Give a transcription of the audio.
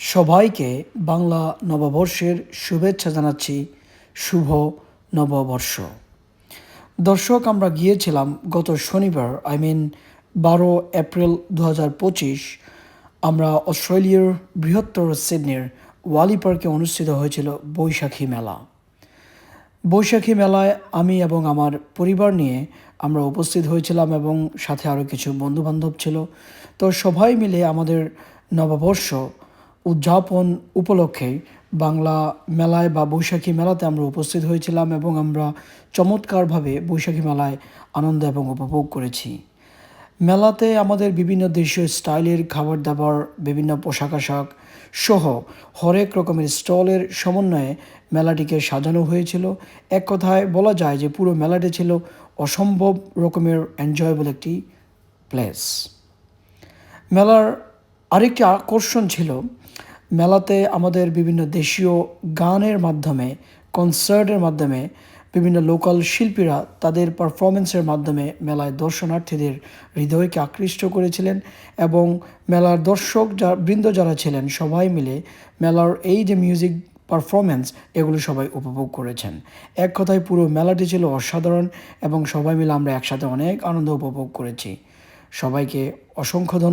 সবাইকে বাংলা নববর্ষের শুভেচ্ছা জানাচ্ছি। শুভ নববর্ষ। দর্শক, আমরা গিয়েছিলাম গত শনিবার আই মিন বারো এপ্রিল দু হাজার পঁচিশ। আমরা অস্ট্রেলিয়ার বৃহত্তর সিডনির ওয়ালি পার্কে অনুষ্ঠিত হয়েছিল বৈশাখী মেলা। বৈশাখী মেলায় আমি এবং আমার পরিবার নিয়ে আমরা উপস্থিত হয়েছিলাম এবং সাথে আরও কিছু বন্ধুবান্ধব ছিল। তো সবাই মিলে আমাদের নববর্ষ উদযাপন উপলক্ষে বাংলা মেলায় বা বৈশাখী মেলাতে আমরা উপস্থিত হয়েছিলাম এবং আমরা চমৎকারভাবে বৈশাখী মেলায় আনন্দ এবং উপভোগ করেছি। মেলাতে আমাদের বিভিন্ন দেশীয় স্টাইলের খাবার দাবার বিভিন্ন পোশাক আশাক সহ হরেক রকমের স্টলের সমন্বয়ে মেলাটিকে সাজানো হয়েছিল। এক কথায় বলা যায় যে পুরো মেলাটি ছিল অসম্ভব রকমের এনজয়েবল একটি প্লেস মেলার আরেকটি আকর্ষণ ছিল, মেলাতে আমাদের বিভিন্ন দেশীয় গানের মাধ্যমে, কনসার্টের মাধ্যমে বিভিন্ন লোকাল শিল্পীরা তাদের পারফরমেন্সের মাধ্যমে মেলায় দর্শনার্থীদের হৃদয়কে আকৃষ্ট করেছিলেন এবং মেলার দর্শক যা, বৃন্দ যারা ছিলেন সবাই মিলে মেলার এই যে মিউজিক পারফরমেন্স এগুলো সবাই উপভোগ করেছেন। এক কথায় পুরো মেলাটি ছিল অসাধারণ এবং সবাই মিলে আমরা একসাথে অনেক আনন্দ উপভোগ করেছি। সবাইকে অসংখ্য ধন্যবাদ